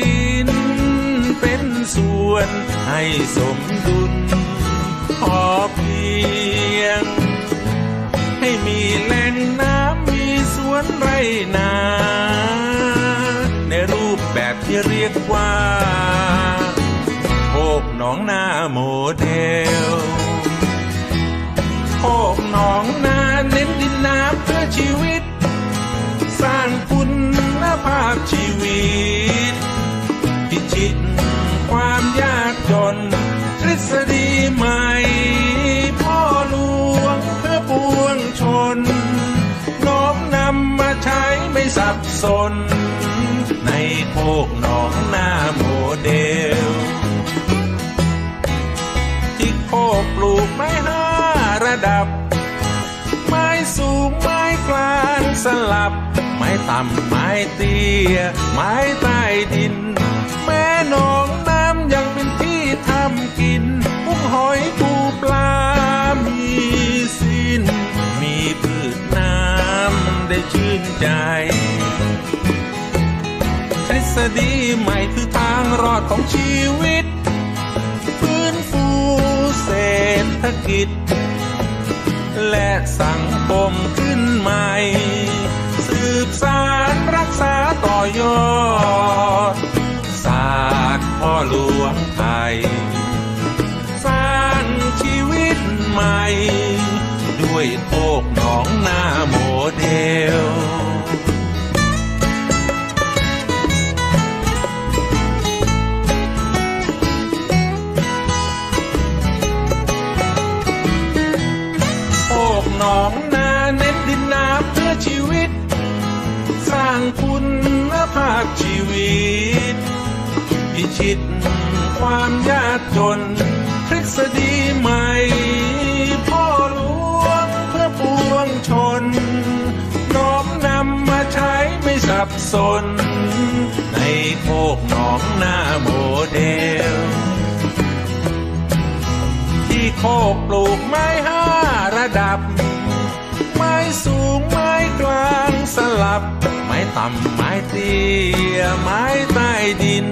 ดินเป็นส่วนให้สมดุลพอเพียง ให้มีแหล่งน้ำมีสวนไรนา ในรูปแบบที่เรียกว่าโคกหนองนาโมเดลโคกหนองนาเน้นดินน้ำเพื่อชีวิต ษฎีใหม่ พ่อหลวงเพื่อปวงชน น้อมนำมาใช้ไม่สับสน ในโคกหนองหน้าโมเดล ที่โคกปลูกไม้ห้าระดับ ไม้สูงไม้กลางสลับ ไม้ต่ำไม้เตี้ย ไม้ใต้ดิน ชื่นใจทฤษฎีใหม่คือทางรอดของชีวิต ฟื้นฟูเศรษฐกิจ และสังคมขึ้นใหม่ สืบสารรักษาต่อยอด ศาสตร์พ่อหลวงไทย สร้างชีวิตใหม่ ด้วยโคกหนองนาโมเดล วิตพิชิตความยากจนทฤษฎีใหม่ พ่อหลวงเพื่อปวงชน น้อมนำมาใช้ไม่สับสน ในโคกหนองหน้าโมเดล ที่โคกปลูกไม้ห้าระดับ ไม้สูงไม้กลางสลับ ต่ำไม้เตี้ยไม้ใต้ดิน